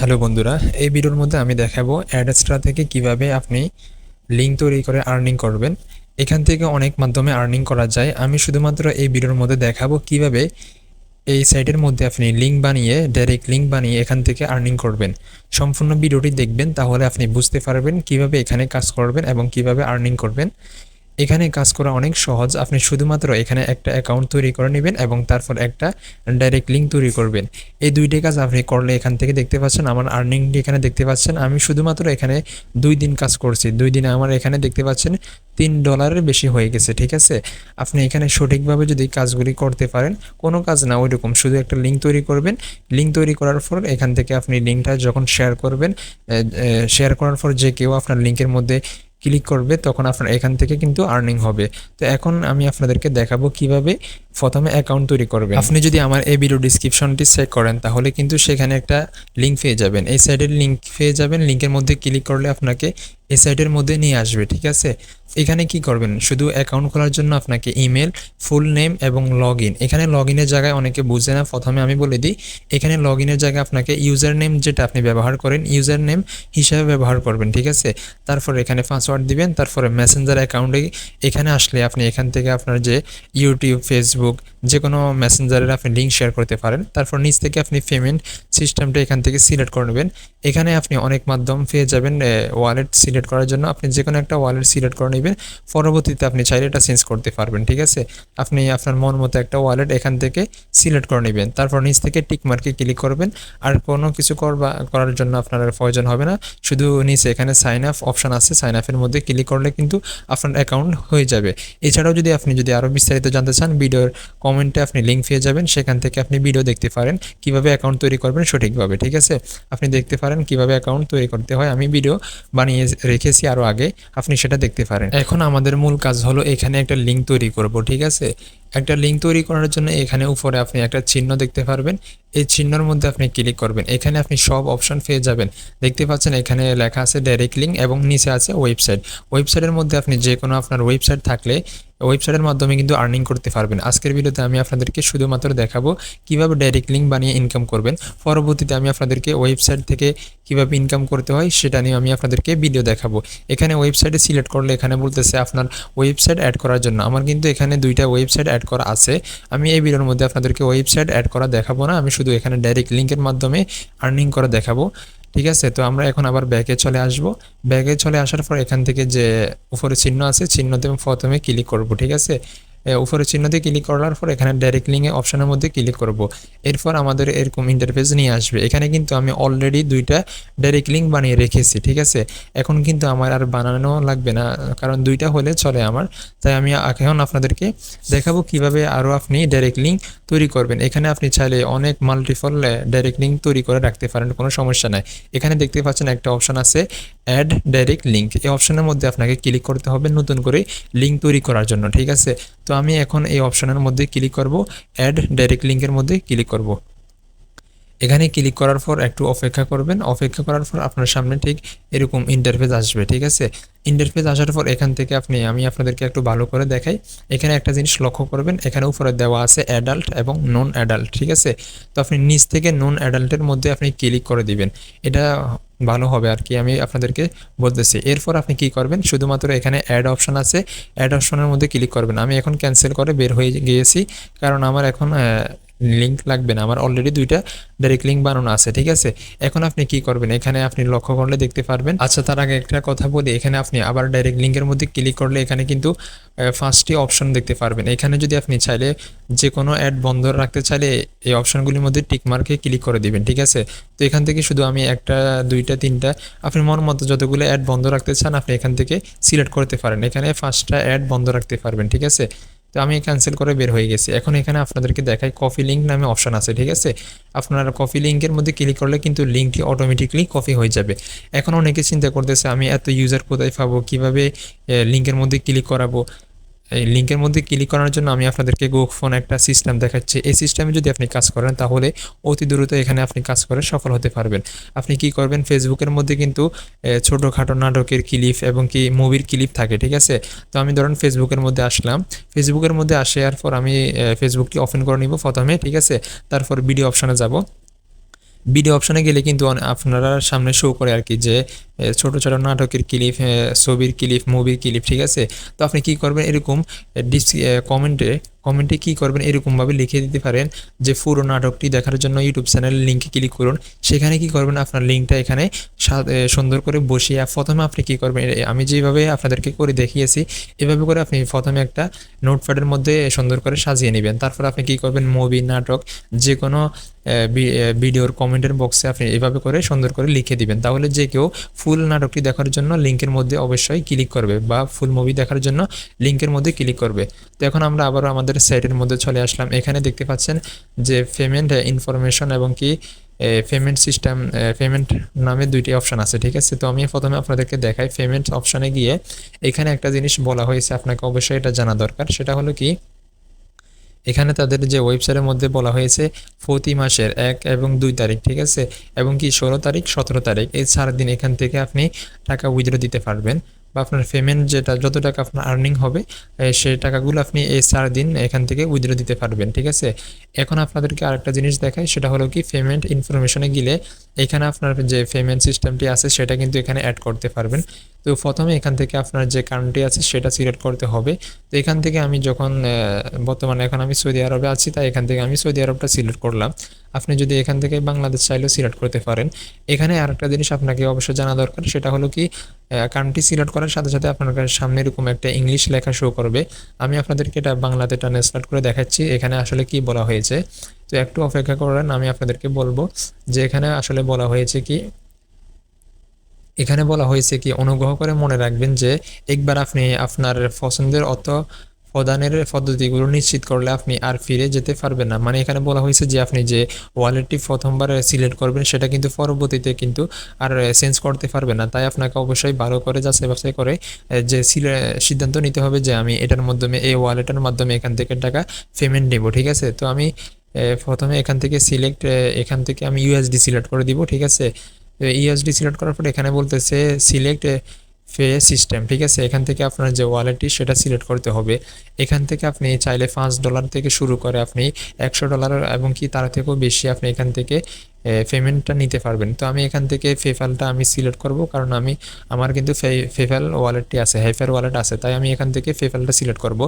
Hello বন্ধুরা, এই ভিডিওর মধ্যে আমি দেখাবো অ্যাডস্ট্রা থেকে কীভাবে আপনি লিঙ্ক তৈরি করে আর্নিং করবেন। এখান থেকে অনেক মাধ্যমে আর্নিং করা যায়। আমি শুধুমাত্র এই ভিডিওর মধ্যে দেখাবো কীভাবে এই সাইটের মধ্যে আপনি লিঙ্ক বানিয়ে ডাইরেক্ট লিঙ্ক বানিয়ে এখান থেকে আর্নিং করবেন। সম্পূর্ণ ভিডিওটি দেখবেন, তাহলে আপনি বুঝতে পারবেন কীভাবে এখানে কাজ করবেন এবং কীভাবে আর্নিং করবেন। এখানে কাজ করা অনেক সহজ। আপনি শুধুমাত্র এখানে একটা অ্যাকাউন্ট তৈরি করে নেবেন এবং তারপর একটা ডাইরেক্ট লিঙ্ক তৈরি করবেন। এই দুইটি কাজ আপনি করলে এখান থেকে দেখতে পাচ্ছেন, আমার আর্নিংটি এখানে দেখতে পাচ্ছেন। আমি শুধুমাত্র এখানে দুই দিন কাজ করছি। দুই দিনে আমার এখানে দেখতে পাচ্ছেন তিন ডলারের বেশি হয়ে গেছে, ঠিক আছে? আপনি এখানে সঠিকভাবে যদি কাজগুলি করতে পারেন, কোনো কাজ না, ওইরকম। শুধু একটা লিঙ্ক তৈরি করবেন। লিঙ্ক তৈরি করার পর এখান থেকে আপনি লিঙ্কটা যখন শেয়ার করবেন শেয়ার করার পর যে কেউ আপনার লিঙ্কের মধ্যে ক্লিক করবে, তখন আপনার এখান থেকে কিন্তু আর্নিং হবে। তো এখন আমি আপনাদেরকে দেখাবো কীভাবে প্রথমে অ্যাকাউন্ট তৈরি করবেন। আপনি যদি আমার এই ভিডিও ডিসক্রিপশনটি চেক করেন, তাহলে কিন্তু সেখানে একটা লিঙ্ক পেয়ে যাবেন। এই সাইডের লিঙ্ক পেয়ে যাবেন। লিঙ্কের মধ্যে ক্লিক করলে আপনাকে এই সাইডের মধ্যে নিয়ে আসবে, ঠিক আছে? এখানে কি করবেন? শুধু অ্যাকাউন্ট খোলার জন্য আপনাকে ইমেল ফুল নেম এবং লগ ইন এখানে লগ ইনের জায়গায় অনেকে বুঝে না, প্রথমে আমি বলে দিই, এখানে লগ ইনের জায়গায় আপনাকে ইউজার নেম যেটা আপনি ব্যবহার করেন ইউজার নেম হিসাবে ব্যবহার করবেন, ঠিক আছে? তারপর এখানে পাসওয়ার্ড দিবেন, তারপরে মেসেঞ্জার অ্যাকাউন্টে এখানে আসলে আপনি এখান থেকে আপনার যে ইউটিউব ফেসবুক যে কোনো মেসেঞ্জারের আপনি লিঙ্ক শেয়ার করতে পারেন। তারপর নিচ থেকে আপনি পেমেন্ট সিস্টেমটা এখান থেকে সিলেক্ট করে নেবেন। এখানে আপনি অনেক মাধ্যম পেয়ে যাবেন ওয়ালেট সিলেক্ট করার জন্য। আপনি যে কোনো একটা ওয়ালেট সিলেক্ট করে নেবেন। পরবর্তীতে আপনি চাইলে এটা চেঞ্জ করতে পারবেন, ঠিক আছে? আপনি আপনার মন মতো একটা ওয়ালেট এখান থেকে সিলেক্ট করে নেবেন। তারপর নিচ থেকে টিক মার্কে ক্লিক করবেন। আর কোনো কিছু করবা, করার জন্য আপনার আর প্রয়োজন হবে না। শুধু নিচে এখানে সাইন আপ অপশান আছে। সাইন আপের মধ্যে ক্লিক করলে কিন্তু আপনার অ্যাকাউন্ট হয়ে যাবে। এছাড়াও যদি আপনি যদি আরও বিস্তারিত জানতে চান ভিডিওর কমেন্টে আপনি লিঙ্ক পেয়ে যাবেন, সেখান থেকে আপনি ভিডিও দেখতে পারেন, কীভাবে অ্যাকাউন্ট তৈরি করবেন সঠিকভাবে, ঠিক আছে? আপনি দেখতে পারেন কীভাবে অ্যাকাউন্ট তৈরি করতে হয়। আমি ভিডিও বানিয়ে রেখেছি আরও আগে, আপনি সেটা দেখতে পারেন। এখন আমাদের মূল কাজ হলো এখানে একটা লিঙ্ক তৈরি করব, ঠিক আছে? একটা লিঙ্ক তৈরি করার জন্য এখানে উপরে আপনি একটা চিহ্ন দেখতে পারবেন। এই চিহ্নর মধ্যে আপনি ক্লিক করবেন। এখানে আপনি সব অপশন পেয়ে যাবেন। দেখতে পাচ্ছেন এখানে লেখা আছে ডাইরেক্ট লিঙ্ক এবং নিচে আছে ওয়েবসাইট ওয়েবসাইটের মধ্যে আপনি যে কোনো আপনার ওয়েবসাইট থাকলে ওয়েবসাইটের মাধ্যমে কিন্তু আর্নিং করতে পারবেন। আজকের ভিডিওতে আমি আপনাদেরকে শুধুমাত্র দেখাবো কীভাবে ডাইরেক্ট লিঙ্ক বানিয়ে ইনকাম করবেন। পরবর্তীতে আমি আপনাদেরকে ওয়েবসাইট থেকে কীভাবে ইনকাম করতে হয় সেটা নিয়ে আমি আপনাদেরকে ভিডিও দেখাবো। এখানে ওয়েবসাইটে সিলেক্ট করলে এখানে বলতেছে আপনার ওয়েবসাইট অ্যাড করার জন্য। আমার কিন্তু এখানে দুইটা ওয়েবসাইট অ্যাড করা আছে। আমি এই ভিডিওর মধ্যে আপনাদেরকে ওয়েবসাইট অ্যাড করা দেখাবো না। আমি শুধু এখানে ডাইরেক্ট লিঙ্কের মাধ্যমে আর্নিং করা দেখাবো। ঠিক আছে? তো আমরা এখন আবার ব্যাগে চলে আসব। ব্যাগে চলে আসার পর এখান থেকে যে উপরে চিহ্ন আছে, চিহ্নতে প্রথমে ক্লিক করব। ঠিক আছে? উপরে চিহ্নতে ক্লিক করার পর এখানে ডাইরেক্ট লিঙ্কে অপশনের মধ্যে ক্লিক করব। এরপর আমাদের এরকম ইন্টারফেস নিয়ে আসবে। এখানে কিন্তু আমি অলরেডি দুইটা ডাইরেক্ট লিঙ্ক বানিয়ে রেখেছি, ঠিক আছে? এখন কিন্তু আমার আর বানানো লাগবে না, কারণ দুইটা হলে চলে আমার। তাই আমি এখন আপনাদেরকে দেখাবো কীভাবে আরও আপনি ডাইরেক্ট লিঙ্ক তৈরি করবেন। এখানে আপনি চাইলে অনেক মাল্টিফল ডাইরেক্ট লিঙ্ক তৈরি করে রাখতে পারেন, কোনো সমস্যা নাই। এখানে দেখতে পাচ্ছেন একটা অপশান আছে অ্যাড ডাইরেক্ট লিঙ্ক এই অপশনের মধ্যে আপনাকে ক্লিক করতে হবে নতুন করে লিঙ্ক তৈরি করার জন্য, ঠিক আছে? তো আমি এখন এই অপশনের মধ্যে ক্লিক করব অ্যাড ডাইরেক্ট লিঙ্কের মধ্যে ক্লিক করব। এখানে ক্লিক করার পর একটু অপেক্ষা করবেন। অপেক্ষা করার পর আপনার সামনে ঠিক এরকম ইন্টারফেস আসবে, ঠিক আছে? ইন্টারফেস আসার পর এখান থেকে আপনি, আমি আপনাদেরকে একটু ভালো করে দেখাই। এখানে একটা জিনিস লক্ষ্য করবেন, এখানে উপরে দেওয়া আছে অ্যাডাল্ট এবং নন অ্যাডাল্ট ঠিক আছে? তো আপনি নিচ থেকে নন অ্যাডাল্টের মধ্যে আপনি ক্লিক করে দিবেন। এটা ভালো হবে আর কি, আমি আপনাদেরকে বলতেছি। এরপর আপনি কি করবেন? শুধুমাত্র এখানে অ্যাড অপশান আছে। অ্যাড অপশনের মধ্যে ক্লিক করবেন। আমি এখন ক্যান্সেল করে বের হয়ে গিয়েছি, কারণ আমার এখন লিঙ্ক লাগবে না। আমার অলরেডি দুইটা ডাইরেক্ট লিঙ্ক বানানো আছে, ঠিক আছে? এখন আপনি কি করবেন? এখানে আপনি লক্ষ্য করলে দেখতে পারবেন। আচ্ছা তার আগে একটা কথা বলি। এখানে আপনি আবার ডাইরেক্ট লিঙ্কের মধ্যে ক্লিক করলে এখানে কিন্তু ফার্স্টটি অপশন দেখতে পারবেন। এখানে যদি আপনি চাইলে যে কোনো অ্যাড বন্ধ রাখতে চাইলে এই অপশনগুলির মধ্যে টিকমার্কে ক্লিক করে দিবেন, ঠিক আছে? তো এখান থেকে শুধু আমি একটা, দুইটা, তিনটা, আপনি মন মতো যতগুলো অ্যাড বন্ধ রাখতে চান, আপনি এখান থেকে সিলেক্ট করতে পারেন। এখানে ফার্স্টটা অ্যাড বন্ধ রাখতে পারবেন, ঠিক আছে? তো আমি ক্যান্সেল করে বের হয়ে গেছি। এখন এখানে আপনাদেরকে দেখাই কফি লিঙ্ক নামে অপশান আছে, ঠিক আছে? আপনারা কফি লিঙ্কের মধ্যে ক্লিক করলে কিন্তু লিঙ্কটি অটোমেটিকলি কফি হয়ে যাবে। এখন অনেকে চিন্তা করতেছে, আমি এত ইউজার কোথায় পাবো? কীভাবে লিঙ্কের মধ্যে ক্লিক করাবো? এই লিঙ্কের মধ্যে ক্লিক করার জন্য আমি আপনাদেরকে ফোন একটা সিস্টেম দেখাচ্ছি। এই সিস্টেমে যদি আপনি কাজ করেন, তাহলে অতি দ্রুত এখানে আপনি কাজ করে সফল হতে পারবেন। আপনি কি করবেন? ফেসবুকের মধ্যে কিন্তু ছোটোখাটো নাটকের ক্লিপ এবং কি মুভির ক্লিপ থাকে, ঠিক আছে? তো আমি ধরেন ফেসবুকের মধ্যে আসলাম। ফেসবুকের মধ্যে আসার পর আমি ফেসবুকটি ওপেন করে নিব প্রথমে, ঠিক আছে? তারপর ভিডিও অপশানে যাব। ভিডিও অপশানে গেলে কিন্তু আপনারা সামনে শো করে আর কি যে ছোট ছোট নাটকের ক্লিপ ছবির ক্লিপ মুভির ক্লিপ, ঠিক আছে? তো আপনি কি করবেন এরকম ডিস কমেন্টে কমেন্টে কি করবেন এরকমভাবে লিখে দিতে পারেন যে পুরো নাটকটি দেখার জন্য ইউটিউব চ্যানেলের লিঙ্কে ক্লিক করুন। সেখানে কি করবেন? আপনার লিঙ্কটা এখানে সুন্দর করে বসিয়ে প্রথমে আপনি কি করবেন? আমি যেভাবে আপনাদেরকে করে দেখিয়েছি, এভাবে করে আপনি প্রথমে একটা নোটপ্যাডের মধ্যে সুন্দর করে সাজিয়ে নেবেন। তারপর আপনি কি করবেন? মুভি নাটক যে কোনো ভিডিওর কমেন্টের বক্সে আপনি এভাবে করে সুন্দর করে লিখে দিবেন। তাহলে যে কেউ ফুল নাটকটি দেখার জন্য লিঙ্কের মধ্যে অবশ্যই ক্লিক করবে বা ফুল মুভি দেখার জন্য লিঙ্কের মধ্যে ক্লিক করবে। তো এখন আমরা আবারও আমাদের সাইটের মধ্যে চলে আসলাম। এখানে দেখতে পাচ্ছেন যে পেমেন্ট ইনফরমেশন এবং কি পেমেন্ট সিস্টেম পেমেন্ট নামে দুইটি অপশান আছে, ঠিক আছে? তো আমি প্রথমে আপনাদেরকে দেখাই পেমেন্ট অপশানে গিয়ে এখানে একটা জিনিস বলা হয়েছে, আপনাকে অবশ্যই এটা জানা দরকার। সেটা হলো কি এখানে তাদের যে ওয়েবসাইটের মধ্যে বলা হয়েছে প্রতি মাসের এক এবং দুই তারিখ, ঠিক আছে? এবং কি ষোলো তারিখ, সতেরো তারিখ, এই চার দিন এখান থেকে আপনি টাকা উইথড্র দিতে পারবেন। বা আপনার পেমেন্ট যেটা, যত টাকা আপনার আর্নিং হবে সেই টাকাগুলো আপনি এই চার দিন এখান থেকে উইথড্র দিতে পারবেন, ঠিক আছে? এখন আপনাদেরকে আরেকটা জিনিস দেখাই, সেটা হলো কি পেমেন্ট ইনফরমেশনে গেলে এখানে আপনার যে পেমেন্ট সিস্টেমটি আছে, সেটা কিন্তু এখানে অ্যাড করতে পারবেন। তো প্রথমে এখান থেকে আপনার যে কারেন্টটি আছে সেটা সিলেক্ট করতে হবে। তো এখান থেকে আমি যখন বর্তমানে এখন আমি সৌদি আরবে আছি, তাই এখান থেকে আমি সৌদি আরবটা সিলেক্ট করলাম। আপনি যদি এখান থেকে বাংলাদেশ চাইলেও সিলেক্ট করতে পারেন। এখানে আরেকটা জিনিস আপনাকে অবশ্যই জানা দরকার, সেটা হলো কি কান্ট্রি সিলেক্ট করার সাথে সাথে আপনার সামনে এরকম একটা ইংলিশ লেখা শো করবে। আমি আপনাদেরকে এটা বাংলাতে ট্রান্সলেট করে দেখাচ্ছি, এখানে আসলে কি বলা হয়েছে। তো একটু অপেক্ষা করেন, আমি আপনাদেরকে বলব যে এখানে আসলে বলা হয়েছে কি এখানে বলা হয়েছে কি, অনুগ্রহ করে মনে রাখবেন যে একবার আপনি আপনার পছন্দের অর্থ প্রদানের পদ্ধতিগুলো নিশ্চিত করলে আপনি আর ফিরে যেতে পারবেন না। মানে এখানে বলা হয়েছে যে আপনি যে ওয়ালেটটি প্রথমবার সিলেক্ট করবেন, সেটা কিন্তু পরবর্তীতে কিন্তু আর চেঞ্জ করতে পারবেন না। তাই আপনাকে অবশ্যই ভালো করে যাচাই বাছাই করে যে সিলে- সিদ্ধান্ত নিতে হবে যে আমি এটার মাধ্যমে, এই ওয়ালেটের মাধ্যমে এখান থেকে টাকা পেমেন্ট নেব, ঠিক আছে? তো আমি প্রথমে এখান থেকে সিলেক্ট এখান থেকে আমি ইউএসডি সিলেক্ট করে দিব, ঠিক আছে? ইউএসডি সিলেক্ট করার পর এখানে বলতেছে সিলেক্ট ফে সিস্টেম ঠিক আছে? এখান থেকে আপনার যে ওয়ালেটটি সেটা সিলেক্ট করতে হবে। এখান থেকে আপনি চাইলে পাঁচ ডলার থেকে শুরু করে আপনি একশো ডলার এবং কি তার থেকেও বেশি আপনি এখান থেকে পেমেন্টটা নিতে পারবেন। তো আমি এখান থেকে পেপ্যালটা আমি সিলেক্ট করব, কারণ আমি, আমার কিন্তু পেপ্যাল ওয়ালেটটি আছে হেফার ওয়ালেট আছে, তাই আমি এখান থেকে পেপ্যালটা সিলেক্ট করব।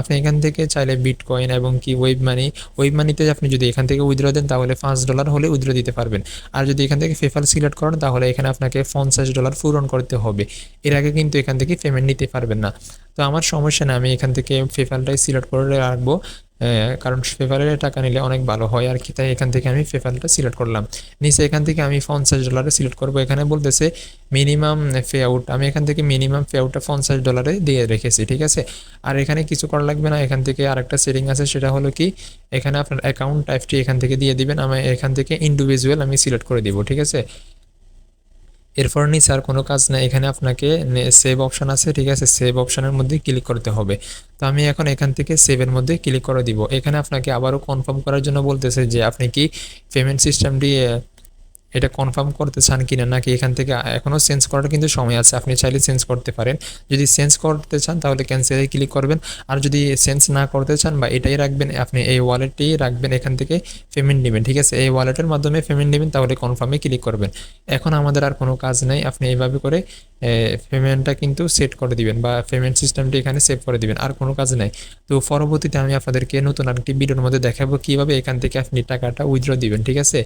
আপনি এখান থেকে চাইলে বিটকয়েন এবং কি ওয়েব মানি ওয়েব মানিতে আপনি যদি এখান থেকে উইথড্র দেন, তাহলে পাঁচ ডলার হলে উইথড্র দিতে পারবেন। আর যদি এখান থেকে পেপ্যাল সিলেক্ট করেন, তাহলে এখানে আপনাকে পঞ্চাশ ডলার পূরণ করতে হবে। এর আগে কিন্তু এখান থেকে পেমেন্ট নিতে পারবেন না। তো আমার সমস্যা নেই, আমি এখান থেকে পেপ্যালটাই সিলেক্ট করে রাখব। কারণ পেপ্যালের টাকা নিলে অনেক ভালো হয় আর কি, তাই এখান থেকে আমি পেপ্যালটা সিলেক্ট করলাম। নিচে এখান থেকে আমি পঞ্চাশ ডলারে সিলেক্ট করব। এখানে বলতেছে মিনিমাম পে আউট আমি এখান থেকে মিনিমাম পে আউটটা পঞ্চাশ ডলারে দিয়ে রেখেছি, ঠিক আছে? আর এখানে কিছু করা লাগবে না, এখান থেকে আরেকটা সেটিং আছে, সেটা হলো কি, এখানে আপনার অ্যাকাউন্ট টাইপটি এখান থেকে দিয়ে দিবেন, আমি এখান থেকে ইন্ডিভিজুয়াল আমি সিলেক্ট করে দিব, ঠিক আছে? এরপর নিচে আর কোনো কাজ না এখানে আপনাকে সেভ অপশান আছে, ঠিক আছে? সেভ অপশানের মধ্যে ক্লিক করতে হবে। তো আমি এখন এখান থেকে সেভের মধ্যে ক্লিক করে দিব। এখানে আপনাকে আবারও কনফার্ম করার জন্য বলতেছে যে, আপনি কি পেমেন্ট সিস্টেমটি এটা কনফার্ম করতে চান কি না নাকি এখান থেকে এখনও চেঞ্জ করার কিন্তু সময় আছে। আপনি চাইলে চেঞ্জ করতে পারেন। যদি চেঞ্জ করতে চান তাহলে ক্যান্সেলে ক্লিক করবেন। আর যদি চেঞ্জ না করতে চান বা এটাই রাখবেন, আপনি এই ওয়ালেটটি রাখবেন, এখান থেকে পেমেন্ট নেবেন, ঠিক আছে? এই ওয়ালেটের মাধ্যমে পেমেন্ট নেবেন, তাহলে কনফার্মে ক্লিক করবেন। এখন আমাদের আর কোনো কাজ নেই। আপনি এইভাবে করে পেমেন্টটা কিন্তু সেট করে দিবেন বা পেমেন্ট সিস্টেমটি এখানে সেভ করে দিবেন। আর কোনো কাজ নেই। তো পরবর্তীতে আমি আপনাদেরকে নতুন আরেকটি ভিডিওর মধ্যে দেখাবো কীভাবে এখান থেকে আপনি টাকাটা উইথড্র দিবেন, ঠিক আছে?